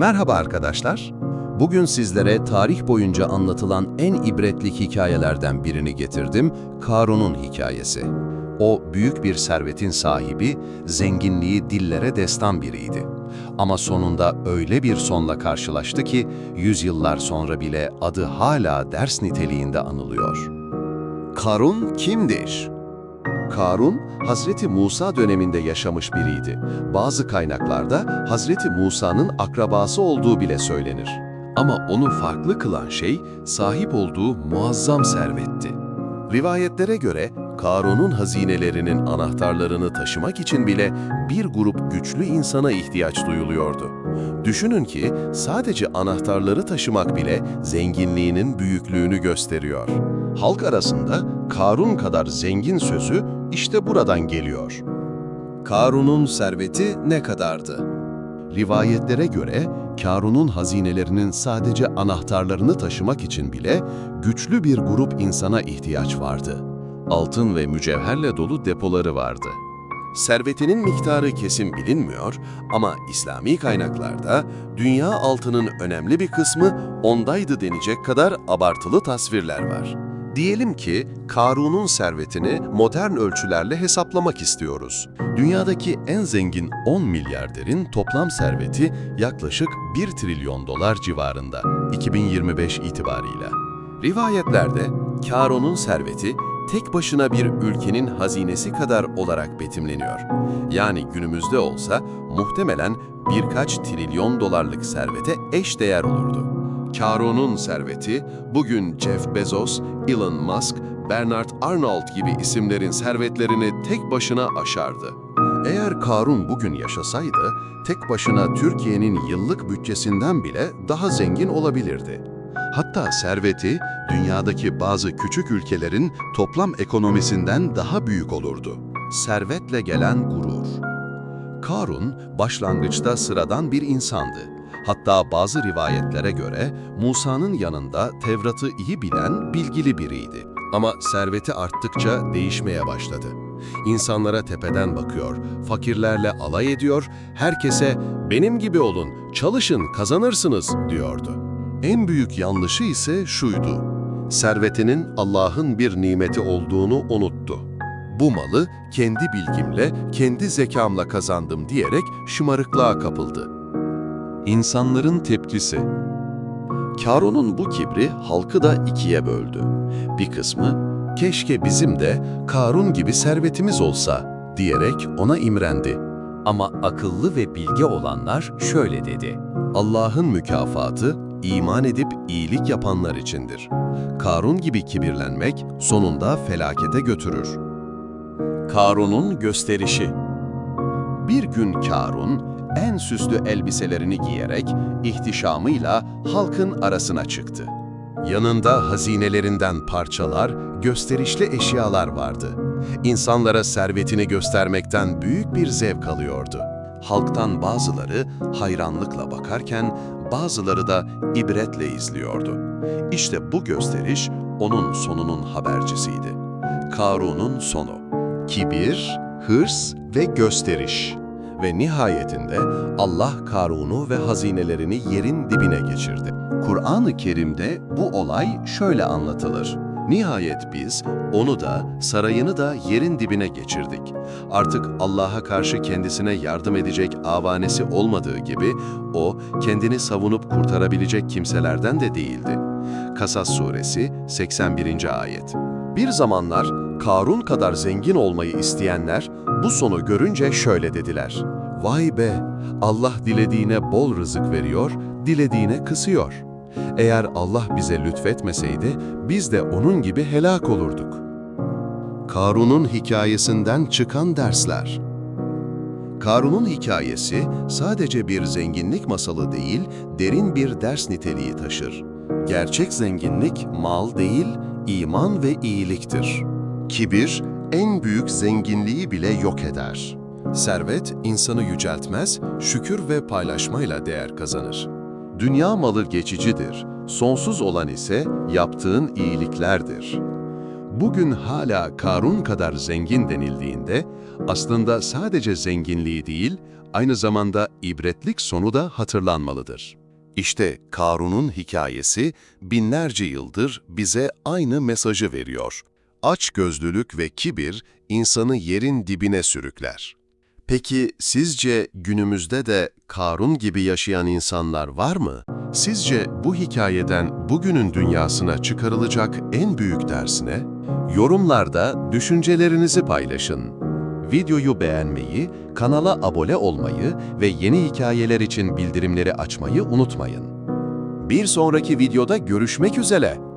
Merhaba arkadaşlar. Bugün sizlere tarih boyunca anlatılan en ibretlik hikayelerden birini getirdim, Karun'un hikayesi. O büyük bir servetin sahibi, zenginliği dillere destan biriydi. Ama sonunda öyle bir sonla karşılaştı ki, yüzyıllar sonra bile adı hala ders niteliğinde anılıyor. Karun kimdir? Karun, Hazreti Musa döneminde yaşamış biriydi. Bazı kaynaklarda Hazreti Musa'nın akrabası olduğu bile söylenir. Ama onu farklı kılan şey sahip olduğu muazzam servetti. Rivayetlere göre Karun'un hazinelerinin anahtarlarını taşımak için bile bir grup güçlü insana ihtiyaç duyuluyordu. Düşünün ki sadece anahtarları taşımak bile zenginliğinin büyüklüğünü gösteriyor. Halk arasında Karun kadar zengin sözü işte buradan geliyor. Karun'un serveti ne kadardı? Rivayetlere göre Karun'un hazinelerinin sadece anahtarlarını taşımak için bile güçlü bir grup insana ihtiyaç vardı. Altın ve mücevherle dolu depoları vardı. Servetinin miktarı kesin bilinmiyor ama İslami kaynaklarda dünya altının önemli bir kısmı ondaydı denecek kadar abartılı tasvirler var. Diyelim ki Karun'un servetini modern ölçülerle hesaplamak istiyoruz. Dünyadaki en zengin 10 milyarderin toplam serveti yaklaşık 1 trilyon dolar civarında 2025 itibarıyla. Rivayetlerde Karun'un serveti tek başına bir ülkenin hazinesi kadar olarak betimleniyor. Yani günümüzde olsa muhtemelen birkaç trilyon dolarlık servete eş değer olurdu. Karun'un serveti bugün Jeff Bezos, Elon Musk, Bernard Arnault gibi isimlerin servetlerini tek başına aşardı. Eğer Karun bugün yaşasaydı, tek başına Türkiye'nin yıllık bütçesinden bile daha zengin olabilirdi. Hatta serveti dünyadaki bazı küçük ülkelerin toplam ekonomisinden daha büyük olurdu. Servetle gelen gurur. Karun başlangıçta sıradan bir insandı. Hatta bazı rivayetlere göre Musa'nın yanında Tevrat'ı iyi bilen bilgili biriydi. Ama serveti arttıkça değişmeye başladı. İnsanlara tepeden bakıyor, fakirlerle alay ediyor, herkese benim gibi olun, çalışın, kazanırsınız diyordu. En büyük yanlışı ise şuydu. Servetinin Allah'ın bir nimeti olduğunu unuttu. Bu malı kendi bilgimle, kendi zekamla kazandım diyerek şımarıklığa kapıldı. İnsanların tepkisi Karun'un bu kibri halkı da ikiye böldü. Bir kısmı, keşke bizim de Karun gibi servetimiz olsa diyerek ona imrendi. Ama akıllı ve bilge olanlar şöyle dedi. Allah'ın mükafatı iman edip iyilik yapanlar içindir. Karun gibi kibirlenmek sonunda felakete götürür. Karun'un gösterişi Bir gün Karun en süslü elbiselerini giyerek ihtişamıyla halkın arasına çıktı. Yanında hazinelerinden parçalar, gösterişli eşyalar vardı. İnsanlara servetini göstermekten büyük bir zevk alıyordu. Halktan bazıları hayranlıkla bakarken bazıları da ibretle izliyordu. İşte bu gösteriş onun sonunun habercisiydi. Karun'un sonu. Kibir, hırs ve gösteriş. Ve nihayetinde Allah Karun'u ve hazinelerini yerin dibine geçirdi. Kur'an-ı Kerim'de bu olay şöyle anlatılır. Nihayet biz onu da sarayını da yerin dibine geçirdik. Artık Allah'a karşı kendisine yardım edecek avanesi olmadığı gibi o kendini savunup kurtarabilecek kimselerden de değildi. Kasas suresi 81. ayet. Bir zamanlar Karun kadar zengin olmayı isteyenler bu sonu görünce şöyle dediler. Vay be! Allah dilediğine bol rızık veriyor, dilediğine kısıyor. Eğer Allah bize lütfetmeseydi biz de onun gibi helak olurduk. Karun'un hikayesinden çıkan dersler Karun'un hikayesi sadece bir zenginlik masalı değil, derin bir ders niteliği taşır. Gerçek zenginlik mal değil, iman ve iyiliktir. Kibir, en büyük zenginliği bile yok eder. Servet, insanı yüceltmez, şükür ve paylaşmayla değer kazanır. Dünya malı geçicidir, sonsuz olan ise yaptığın iyiliklerdir. Bugün hala Karun kadar zengin denildiğinde, aslında sadece zenginliği değil, aynı zamanda ibretlik sonu da hatırlanmalıdır. İşte Karun'un hikayesi binlerce yıldır bize aynı mesajı veriyor. Açgözlülük ve kibir insanı yerin dibine sürükler. Peki sizce günümüzde de Karun gibi yaşayan insanlar var mı? Sizce bu hikayeden bugünün dünyasına çıkarılacak en büyük ders ne? Yorumlarda düşüncelerinizi paylaşın. Videoyu beğenmeyi, kanala abone olmayı ve yeni hikayeler için bildirimleri açmayı unutmayın. Bir sonraki videoda görüşmek üzere.